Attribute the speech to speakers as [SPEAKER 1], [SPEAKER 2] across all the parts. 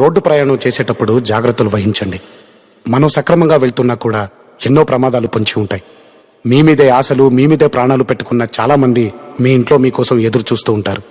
[SPEAKER 1] Road ప్రయాణం చేసేటప్పుడు జాగ్రత్తలు వహించండి. మనం సక్రమంగా వెళ్తున్నా కూడా ఎన్నో ప్రమాదాలు పొంచి ఉంటాయి. మీ మీదే ఆశలు మీ మీదే ప్రాణాలు పెట్టుకున్న చాలా మంది మీ ఇంట్లో మీకోసం ఎదురు చూస్తూ ఉంటారు.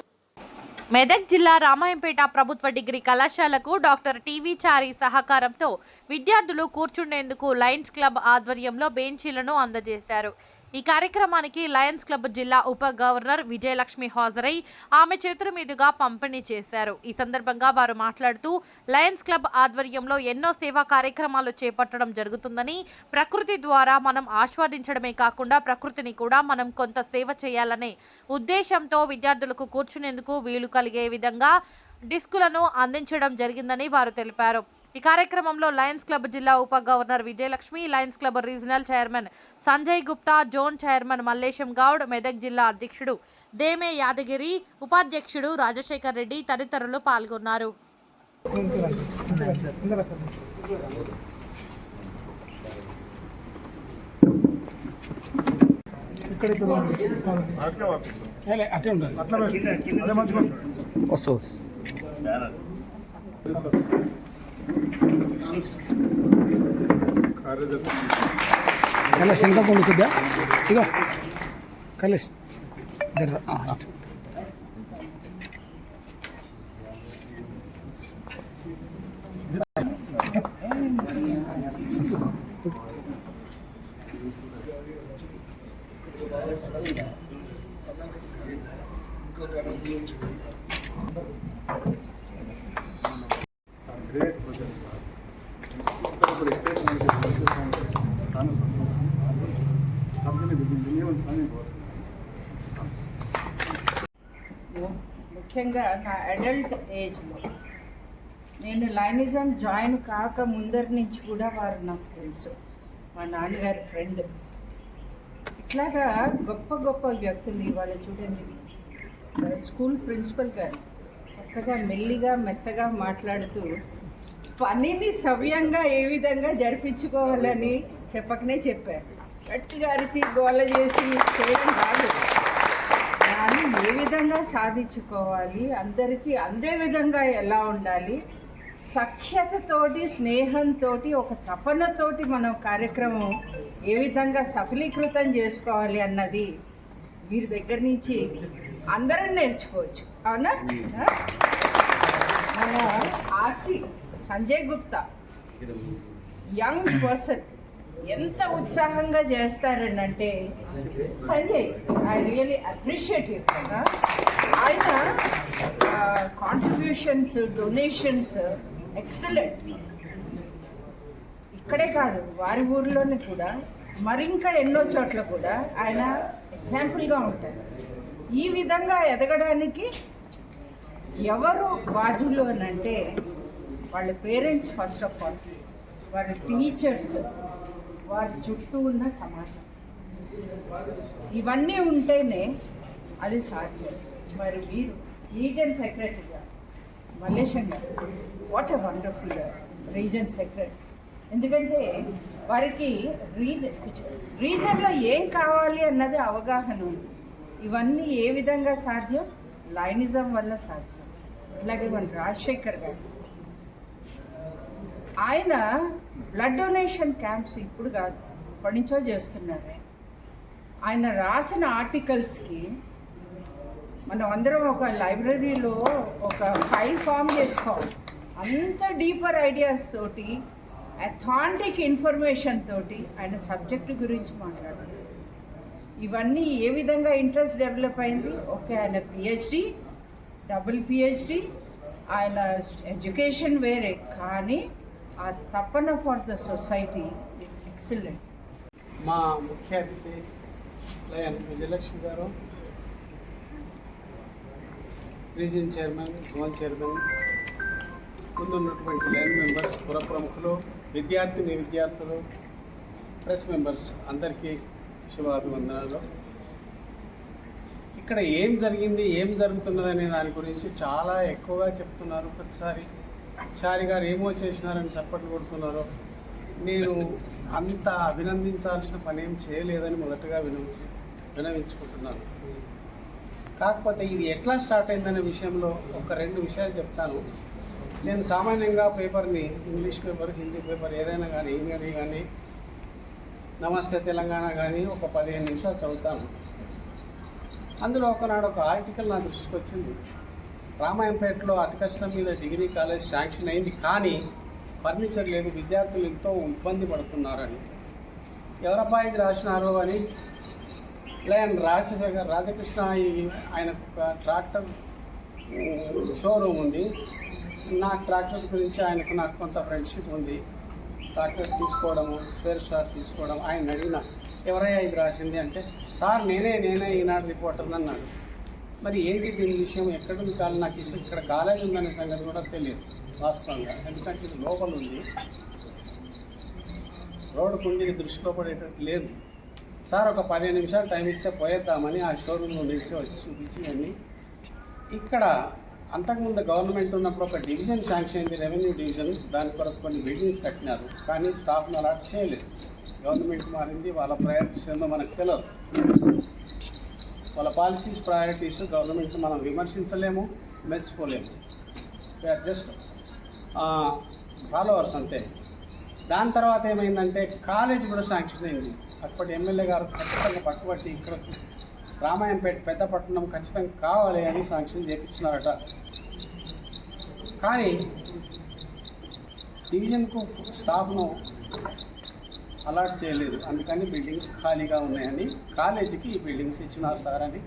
[SPEAKER 2] మెదక్ జిల్లా రామాయంపేట ప్రభుత్వ డిగ్రీ కళాశాలకు డాక్టర్ టీవీ చారి సహకారంతో విద్యార్థులు కూర్చుండేందుకు లయన్స్ క్లబ్ ఆధ్వర్యంలో బెంచీలను అందజేశారు. ఈ కార్యక్రమానికి లయన్స్ క్లబ్ జిల్లా ఉప గవర్నర్ విజయలక్ష్మి హాజరై ఆమె చేతుల మీదుగా పంపిణీ చేశారు. ఈ సందర్భంగా వారు మాట్లాడుతూ లయన్స్ క్లబ్ ఆధ్వర్యంలో ఎన్నో సేవా కార్యక్రమాలు చేపట్టడం జరుగుతుందని ప్రకృతి ద్వారా మనం ఆస్వాదించడమే కాకుండా ప్రకృతిని కూడా మనం కొంత సేవ చేయాలనే ఉద్దేశంతో విద్యార్థులకు కూర్చునేందుకు వీలు కలిగే విధంగా డిస్కులను అందించడం జరిగిందని వారు తెలిపారు. ఈ కార్యక్రమంలో లయన్స్ క్లబ్ జిల్లా ఉప governor Vijayalakshmi Lions Club regional chairman Sanjay Gupta zone chairman Mallesham Goud Medak జిల్లా అధ్యక్షుడు దేమే యాదగిరి ఉపాధ్యక్షుడు రాజశేఖర్ రెడ్డి తదితరులు పాల్గొన్నారు.
[SPEAKER 3] వస్తుంది. కైలాష్ వెనక కొడుకుద్దా ఇగో. కైలాష్ దగ్గర ఆ, అటు.
[SPEAKER 4] ముఖ్యంగా నా అడల్ట్ ఏజ్లో నేను లైనిజం జాయిన్ కాక ముందరి నుంచి కూడా వారు నాకు తెలుసు. మా నాన్నగారి ఫ్రెండ్. ఇట్లాగా గొప్ప గొప్ప వ్యక్తులు ఇవాళ చూడండి. స్కూల్ ప్రిన్సిపల్ గారు చక్కగా మెల్లిగా మెత్తగా మాట్లాడుతూ పనిని సవ్యంగా ఏ విధంగా జరిపించుకోవాలని చెప్పకనే చెప్పారు. గట్టిగా అరిచి గోల చేసి చేయడం కాదు. దాన్ని ఏ విధంగా సాధించుకోవాలి? అందరికీ అందే విధంగా ఎలా ఉండాలి? సఖ్యతతోటి స్నేహంతో ఒక తపనతోటి మనం కార్యక్రమం ఏ విధంగా సఫలీకృతం చేసుకోవాలి అన్నది వీరి దగ్గర నుంచి అందరం నేర్చుకోవచ్చు. అవునా? మన RC Sanjay Gupta young person. ఎంత ఉత్సాహంగా చేస్తారని అంటే Sanjay I really appreciate you ఆయన కాంట్రిబ్యూషన్స్ డొనేషన్స్ ఎక్సలెంట్ ఇక్కడే కాదు వారి ఊర్లోనే కూడా మరింకా ఎన్నో చోట్ల కూడా ఆయన ఎగ్జాంపుల్గా ఉంటారు. ఈ విధంగా ఎదగడానికి ఎవరు బాధ్యులు అని అంటే వాళ్ళ పేరెంట్స్ ఫస్ట్ ఆఫ్ ఆల్ వాళ్ళ టీచర్స్ వారి చుట్టూ ఉన్న సమాజం. ఇవన్నీ ఉంటేనే అది సాధ్యం. మరి మీరు రీజన్ సెక్రటరీగా మలేషియన్ గారు what a wonderful region secretary. ఎందుకంటే వారికి రీజన్ రీజన్లో ఏం కావాలి అన్నది అవగాహన ఉంది. ఇవన్నీ ఏ విధంగా సాధ్యం? లైనిజం వల్ల సాధ్యం. అలాగే మన రాజశేఖర్ గారు. ఆయన బ్లడ్ డొనేషన్ క్యాంప్స్ ఇప్పుడు కాదు ఇప్పటి నుంచో చేస్తున్నారు. ఆయన. రాసిన ఆర్టికల్స్కి మనం అందరం ఒక లైబ్రరీలో ఒక ఫైల్ ఫామ్ చేసుకోవాలి. అంత డీపర్ ఐడియాస్ తోటి అథాంటిక్ ఇన్ఫర్మేషన్ తోటి ఆయన సబ్జెక్టు గురించి మాట్లాడారు ఇవన్నీ ఏ విధంగా ఇంట్రెస్ట్ డెవలప్ అయింది? ఓకే ఆయన పిహెచ్డి డబుల్ పిహెచ్డి ఆయన ఎడ్యుకేషన్ వేరే కానీ ఆ తపన for the society is excellent.
[SPEAKER 3] మా ముఖ్య అతిథి లయన్ విజయలక్ష్మి గారు రీజియన్ చైర్మన్ జోన్ చైర్మన్ ముందున్నటువంటి లైన్ మెంబర్స్ పుర ప్రముఖులు విద్యార్థిని విద్యార్థులు ప్రెస్ మెంబర్స్ అందరికీ శుభాభివందనాలు. ఇక్కడ ఏం జరిగింది ఏం జరుగుతున్నది అనే దాని గురించి చాలా ఎక్కువగా చెప్తున్నారు ప్రతిసారి. చారి గారు ఏమో చేసినారని చప్పట్లు కొడుతున్నారు నేను అంత అభినందించాల్సిన పని ఏం చేయలేదని మొదటగా వినవించి వినవించుకుంటున్నాను. కాకపోతే ఇది ఎట్లా స్టార్ట్ అయిందనే విషయంలో ఒక రెండు విషయాలు చెప్తాను. నేను సామాన్యంగా పేపర్ని ఇంగ్లీష్ పేపర్ హిందీ పేపర్ ఏదైనా కానీ ఇంగ్లీష్ కానీ నమస్తే తెలంగాణ కానీ ఒక పదిహేను నిమిషాలు చదువుతాను. అందులో ఒకనాడు ఒక ఆర్టికల్ నా దృష్టికి వచ్చింది. రామాయంపేటలో అతి కష్టం మీద డిగ్రీ కాలేజ్ శాంక్షన్ అయింది కానీ ఫర్నిచర్ లేదు విద్యార్థులు ఎంతో ఇబ్బంది పడుతున్నారని. ఎవరబ్బా ఇది రాసినారు అని? ఇలా ఆయన రాజశేఖర్ రాజకృష్ణ ఆయన ఆయనకు ఒక ట్రాక్టర్ షోరూమ్ ఉంది. నా ట్రాక్టర్స్ గురించి ఆయనకు నాకు కొంత ఫ్రెండ్షిప్ ఉంది. ట్రాక్టర్స్ తీసుకోవడము స్పేర్ షాప్ తీసుకోవడం ఆయన అడిగిన ఎవరయ్యా ఇది రాసింది అంటే సార్ నేనే నేనే ఈనాడు రిపోర్టర్ అన్నాడు. మరి ఏంటి దీని విషయం? ఎక్కడ ఉంది? కాదు నాకు ఇష్టం ఇక్కడ కాలేజ్ ఉందనే సంగతి కూడా తెలియదు వాస్తవంగా. ఎందుకంటే ఇది లోపల ఉంది. రోడ్డు కుండీని దృష్టిలో పడేటట్టు లేదు. సార్ ఒక పదిహేను నిమిషాలు టైం ఇస్తే పోయేద్దామని ఆ షోరూంలో నిలిచి వచ్చి చూపించి అని. ఇక్కడ అంతకుముందు గవర్నమెంట్ ఉన్నప్పుడు ఒక డివిజన్ శాంక్షన్ అయింది రెవెన్యూ డివిజన్. దాని కొరకు కొన్ని బిల్డింగ్స్ కట్టినారు. కానీ స్టాఫ్ను అలాట్ చేయలేదు. గవర్నమెంట్ మారింది వాళ్ళ ప్రయారిటీస్ ఏందో మనకు తెలియదు. వాళ్ళ పాలసీస్ ప్రయారిటీస్ గవర్నమెంట్ మనం విమర్శించలేము మెచ్చుకోలేము. ఆర్ జస్ట్ ఫాలోవర్స్ అంతే. దాని తర్వాత ఏమైందంటే కాలేజ్ కూడా శాంక్షన్ అయింది అప్పటి ఎమ్మెల్యే గారు ఖచ్చితంగా పట్టుబట్టి ఇక్కడ రామాయంపేట పెద్దపట్నం ఖచ్చితంగా కావాలి అని శాంక్షన్ చేపించినారట కానీ డివిజన్కు స్టాఫ్ను అలాట్ చేయలేదు. అందుకని బిల్డింగ్స్ ఖాళీగా ఉన్నాయని కాలేజీకి ఈ బిల్డింగ్స్ ఇచ్చినారు సార్ అని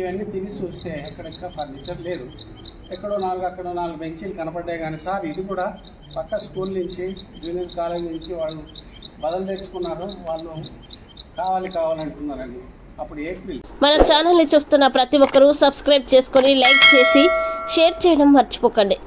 [SPEAKER 3] ఇవన్నీ తిరిగి చూస్తే ఎక్కడెక్కడ ఫర్నిచర్ లేదు. ఎక్కడో నాలుగు అక్కడో నాలుగు బెంచీలు కనపడ్డాయి కానీ సార్ ఇది కూడా పక్క స్కూల్ నుంచి జూనియర్ కాలేజ్ నుంచి వాళ్ళు బదులు తెచ్చుకున్నారు. వాళ్ళు కావాలి కావాలంటున్నారని అప్పుడు ఏప్రిల్
[SPEAKER 5] మన ఛానల్ని చూస్తున్న ప్రతి ఒక్కరూ సబ్స్క్రైబ్ చేసుకొని లైక్ చేసి షేర్ చేయడం మర్చిపోకండి.